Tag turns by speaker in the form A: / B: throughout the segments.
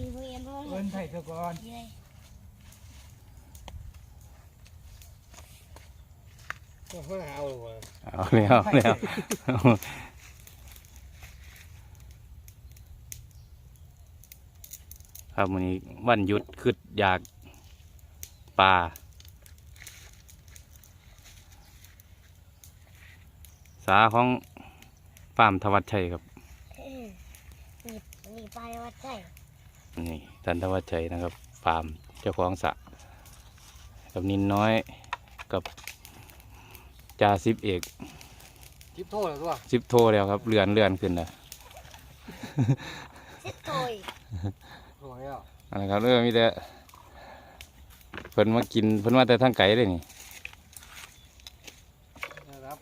A: สีเวียนร้อง
B: เอิ้นไผ่ตะกอน
A: เลย
C: ก็เขาเอาเลยว่ะ
D: เอาแล้วเอาแล้วครับวันนี้วันหยุดคืออยากปลาสาของฟาร์มทวัชชัยครับ
A: เออนี่นี่ไปวัดใจ
D: นี่ทันทวัชชัยนะครับฟาร์มเจ้าของสระกับนินน้อยกับจ่าสิบเอก
C: จิ๊บโทษเลยตัว
D: สิบโทแล้วครับเรือนเรือนขึ้นนะ
A: สิโตย
C: โอ้ยอะ
D: อะไรครับเออมีแต่เพิ่นมากินเพิ่นมาแต่ทางไกลเลยนี่
C: นะครับ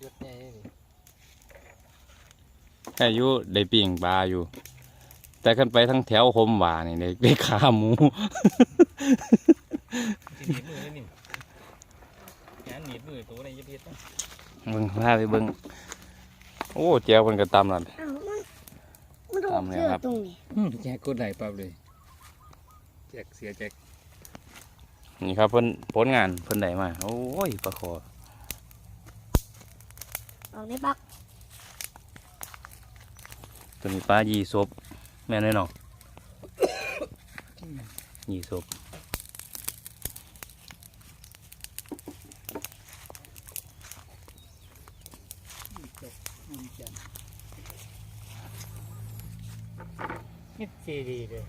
C: หยุดใหญ่นี่
D: อายุได้ปิ่งปลาอยู่ แต่ขึ้นไปทั้งแถวคมหวานี่ได้ได้ขาหมู
B: สิหนีบมือเลยนี่แขนหนีบมือตัวในยี่ปีต้อง
D: เบิ่งพาไปเบิ่งโอ้แจวเพิ่นก็ตำแล้ว
A: อ้าวมันมันโดน
D: ทำเลย
A: เสื้อ
D: ครับ
A: ตรงนี้
B: แจกกดไหลปั๊บเลยแจกเสียแจก
D: นี่ครับเพิ่นผลงานเพิ่นได้มาโอ้ยปลาคอ
A: ออกในบัก
D: ตัวนี้ปลายีศพ แม่นแน่นอนยีศพ
B: มิดซีดีเลย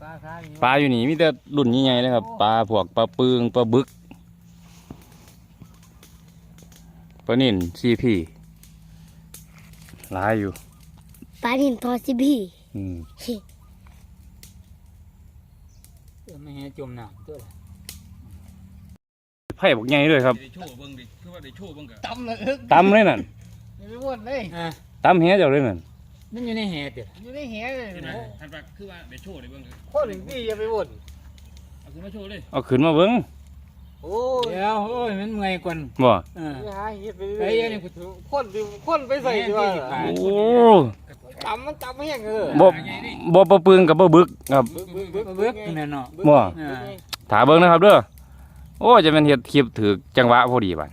B: ปลาคาดี
D: ปลาอยู่นี่มีแต่รุ่นใหญ่ๆเลยครับปลาพวกปลาปึงปลาบึกปลานิ่นซีพีหลายอยู่
A: ปลาหินทอสิบี
D: อืม
B: ไม่ให้จมน้ำตัวละ
D: ไผ่บอกใหญ่เลยครับ
E: ได้โชว์เบิ่งดิคือว่าได้โชว์เบิ่งกับ
C: ตำเลย
D: ตำเลยนั่น
C: ไม่ไปวนเลย
B: อะ
D: ตำเหี้ยเจ้าเลยนั่น
B: มันอยู่ในแหเดี๋ยว
C: อยู่ในแหเลย
E: เห็นไหม
C: โอ้
E: ท่านว่าคือว่าได้โชว์ได้เบิ่งกับ
C: คนหนึ่งพี่อย่าไปวน
E: เอาขึ้นมาโชว์เลย
D: เอาขึ้นมาเบิ้ง
C: โอ้ย
B: เดี๋ยวโอ้ยมันเมื่อยกว่า
D: บ่
B: เออ
C: ไปหาเห็ดไป
B: ไอ้
C: เรื่อย
B: เหี้ยนี่กูถูก
C: คนดิคนไปใส่ดีกว่า
B: แหม่
D: โอ้
C: ตำมันตำไม่ยังเออ
D: บ่บ่ปลาปึงกับปลาบึกครับ
C: บึกบึกบึก
B: เบิกนั่นเนาะ
D: บ่
B: อ่า
D: ถาเบิ้งนะครับเด้อโอ้จะเป็นเห็ดคลิปถือจังหวะพอดีบัด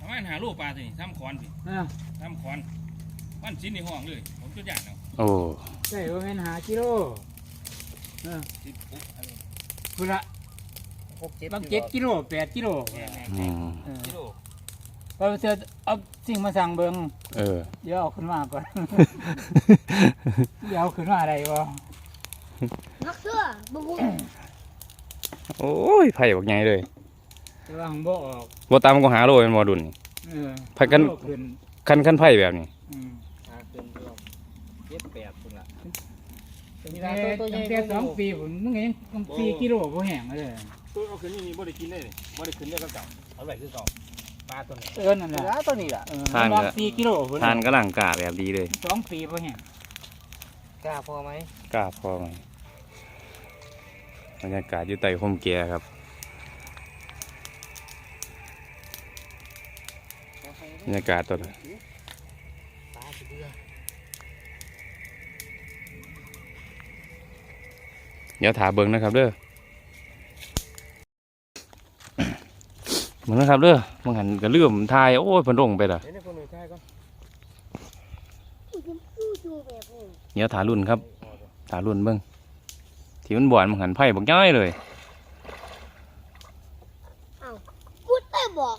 E: ประมาณหาลูกปลาสิทำคอนสิ
B: อะ
E: ทำคอนวันชิ้นในห้องเลยผมจุดอย่างเอา
D: โอ้
B: ใช่ว่าเป็นหากิโล
E: สิบปุ๊บเอาเลย
B: พุละ
C: หกเจ็ด
B: บางเจ็ดกิโลแปดกิโล
E: แม่แม่
D: อืม
B: เออ
E: กิโล
B: พอเสือเอาสิ่งมาสั่งเบิง
D: เออ
B: เดี๋ยวเอาขึ้นมาก่อน เดี๋ยวเอาขึ้นมาอะไรวะ
A: นักเสื้อบุ้ง
D: โอ้ยไผ่บอกใหญ่เลย
B: แต่ว่าของบ่ออก
D: บ่ตามก็หาโลเป็นบ่ดุนนี่
B: เออ
D: พักกัน
B: เอาขึ้น
D: คันคันไผ่แบบนี้
B: อืม
C: หาขึ้นรวมเจ็ดแปดคุณล่ะ
B: ตั้งแต่ตั้งแต่สองปีผมมึงเห็นต้องสี่กิโลบ่แห้งเลย
E: ตัวเอาขึ้นนี่นี่บ่ได้กินได้เลยบ่ได้ขึ้นได้กับเก่าเอาไว้คือเก่า ปลาตัวนี้
B: เออนั่นแหละ
C: แล้วตัวนี้ล่ะ
B: เออมันวางสี่กิโลพุ่น
D: ทานกำลังกาแบบดีเลย
B: สองปีบ่แห้ง
C: กล้าพอไหม
D: กล้าพอไหมบรรยากาศอยู่ใต้ร่มแก่ครับ บรรยากาศตัวละ
C: ตาสิเบื่อ
D: เดี๋ยวถาเบิ่งนะครับเด้อ เหมือนนะครับเด้อมึงหันก็ลืมทายโอ้ยเพิ่นลงไปละ
C: เดี๋ยวนี้คนหนึ่งใช่ก็
A: ดูดูแบบนี้
D: เดี๋ยวถารุ่นครับถารุ่นเบิ่งที่มันบ่อนมึงหันไผ่บักย้อยเลย
A: กูเต้บอก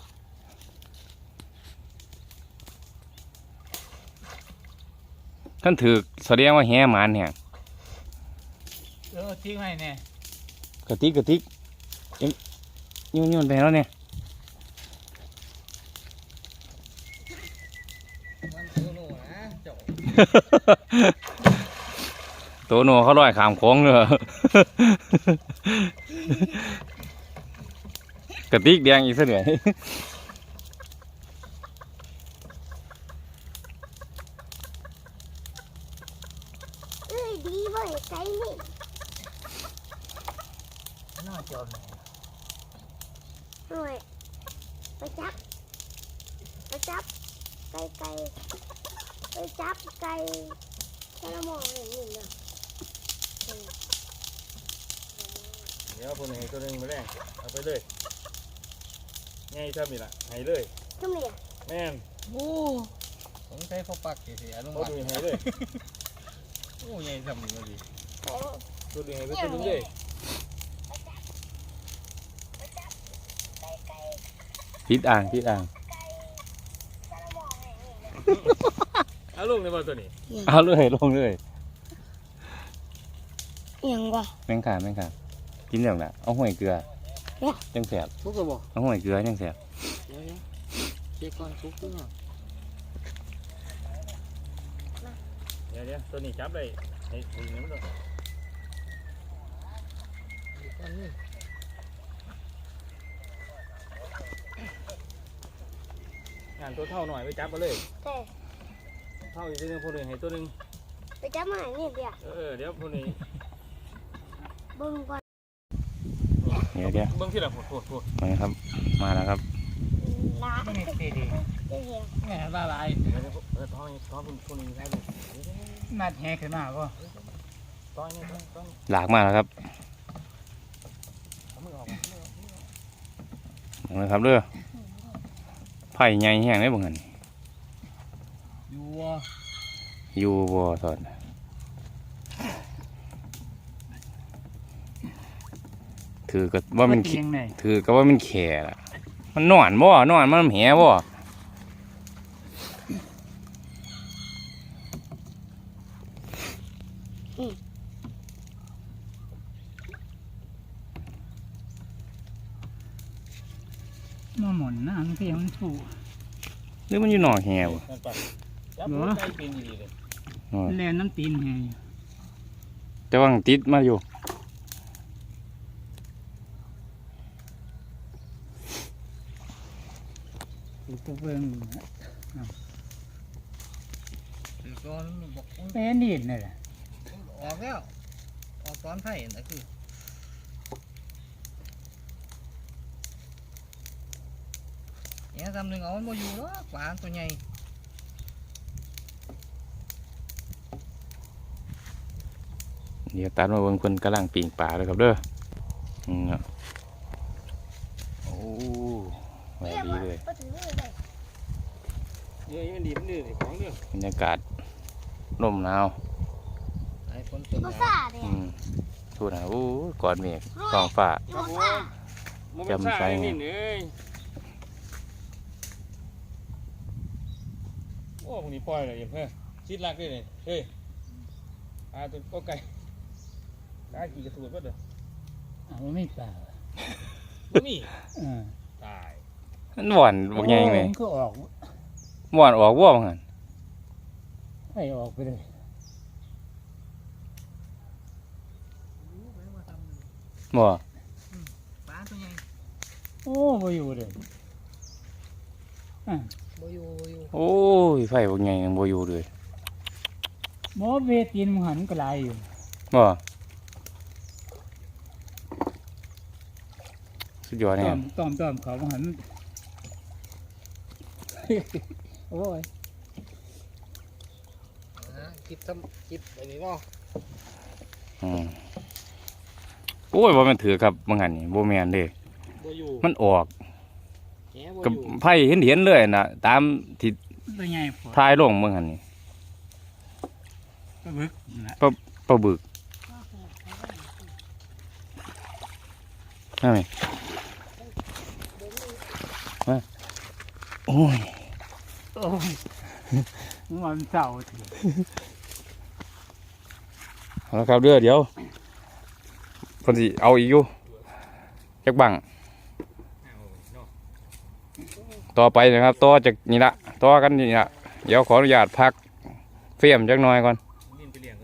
D: ท่านถือแสดงว่าแห่หมานเนี่ย
B: เออทิ้งไว้เนี่ย
D: กระติกกระติกยังยุ่นยุ่นไปแล้วเนี่ย
C: มันโตโน่นะเขา
D: ลอยขามโค้งเลยกระติกแดงอีกเหนื่อย
A: เอ้ยดีเว้ยไก่นี่
B: น่าจน
A: หน่อยไปจับ ไปจับ ไก่ไก่ไปจับไก่แค่เรามองเห็นหนึ่งเดียว
E: เดี๋ยวคนให้ตัวหนึงมาแรงเอาไปเลยง่ายทำนี่ล่ะให้เลย
A: ทำไมอะ
E: แม่น
C: โอ้ผมใช้พอปักสิสิอนุ
E: เขา
C: มัติ
E: ดูให้เลย
C: โอ้ใหญ่ทำนี่มาดิ
A: โอ้
E: ตัวดึงให้ไปตัวหนึงเลย
D: พิดอ่างพิดอ่าง
E: เอาลงในบ่ตัวนี้
D: เอาเลยลงเลย
A: ยังวะ
D: แมงขาแมงขากินอย่างน่ะเอาห่วยเกลือ
A: เอ๊ะ
D: จังแสบ
C: ทุกกระบอก
D: เอาห่วยเกลือจังแสบ
C: เดี๋ยวๆเช็คก่อนทุกตัว
E: เดี๋ยวเดี๋ยวตัวนี้จับได้ให้ดึงให้มันด้วย
C: ก่อนนี่
E: งานตัวเท่าหน่อยไปจับมาเลย
A: แต่
E: เท่าอีกตัวหนึงคนหนึ่งให้ตัวหนึง
A: ไปจับมาให้นี่เดียว
E: เออเดี๋ยวคนนี้
A: เบิ่งก่อน
D: เดี๋ยวเดี๋ยว
E: เบื้องที่ละโหดโหดโหด
D: มาครับ มาแล้วครับ
A: ละ
B: ไม่เห็นดีดี
A: เดี๋ยวเดี๋ยว
B: แม่ละลาย
E: เดี๋ยวเดี๋ยวเออท้องนี่ท้องคนคนหนึงได้เลย
B: นัดแหขึ้นมาก็
E: ท้องนี่ท้องท้อง
D: หลากมาแล้วครับ
E: เอามือออกเอามือออก
D: เอาเลยครับเด้อไผ่ใหญ่แห้งได้บ่หัน
C: อยู่วะ
D: อยู่บ่ตอนถือก็ว่ามัน
B: เพียงไหน
D: ถือก็ว่ามันแข่ละมันนอนบ่นอนมันแหบ่
B: มาหมุนนะมันเพียงมันถูก
D: หรือมันอยู่นอกแหบ่
E: นั่นไปจับ
B: เหร
E: มื
B: อ
E: อใกล้ปีนดีๆเลย
D: นอน
B: แลนน้ำตีนแห
D: แต่ว่ามันติดมาอยู่
B: อยู่ตัวเบิ่ง
C: ถือก่อนบอก
B: เป็นดินนี่แหละ
C: ออกแล้ว ออกตอนไผ่นั่นคือ เนี่ยทำหนึ่งเอามันมาอยู่หรอกปลาตัวใหญ่
D: เดี๋ยวตัดมาเบิ่งเพิ่นกำลังปิ่งปลาเลยครับเด้ออืมครับโอ้ไว้ดีเลย
A: ก็ถึงนี่เลย
E: เนื้อมันดีมันดื้อของเนื้อบ
D: รรยากาศลมหนาว
C: ไอ้คนตัว
A: ก็
C: ใหญ่
A: ซ่าเลย
D: อืมทูนะโอ้กอดเมฆท้องฟ้า
A: ก็ซ่า
E: มัน
D: จำใส่
E: ไงนี่เอ้ยโอ้พวกนี้ปล่อยเลยเอ็มเฮ้ยชิดลักด้วยเลยเฮ้ยปลาตัวก็ไก่ปลากี่กระสุนก็เด้อ
B: อ้าวไม่เปล่า
E: บ่มี
B: เออ
E: ตาย
D: มันหวานบักใหญ่เลย
B: มันก็ออก
D: หวานออกบ่ว่าหั่น
B: ให้ออกไปเลย
D: บ่
C: ปลาตัวใหญ่
B: โอ้บ่อยู่เลยอะ
C: บ่อยู่บ่อยู่
D: โอ้ยไฟบักใหญ่ยังบ่อยู่เลย
B: หมอเวทีนมันหันก็หลายอยู่
D: บ่สุดยอด
B: ต
D: เนี่
B: อยมตอมตอมเขามันหัน โอ้ย
C: นะคลิปทำคลิปอันนี้เนาะ
D: อืมโอ้ยบ่แม่นถือครับบางหันนี่บ่แม่นเด้
E: บ่อยู่
D: มันออก
E: แหบ่
D: กับ
E: อยู่
D: ไผเห็นเห็นๆเลยน่ะตามที่
B: ตัวใหญ่พอ
D: ทายลงบางหันนี่
B: ปลาบึกนะ
D: ปลาบึกใช่ไหมมาโอ้ย
B: โอ้ยมันเศร้าที
D: เอาละครับเด้อเดี๋ยวเพิ่นสิเอาอีกอยู่จักบัง
E: เอาเนาะ
D: ต่อไปนะครับต่อจากนี่ละต่อกันนี่ละเดี๋ยวขออนุญาตพักเฟียมจักหน่อยก่อน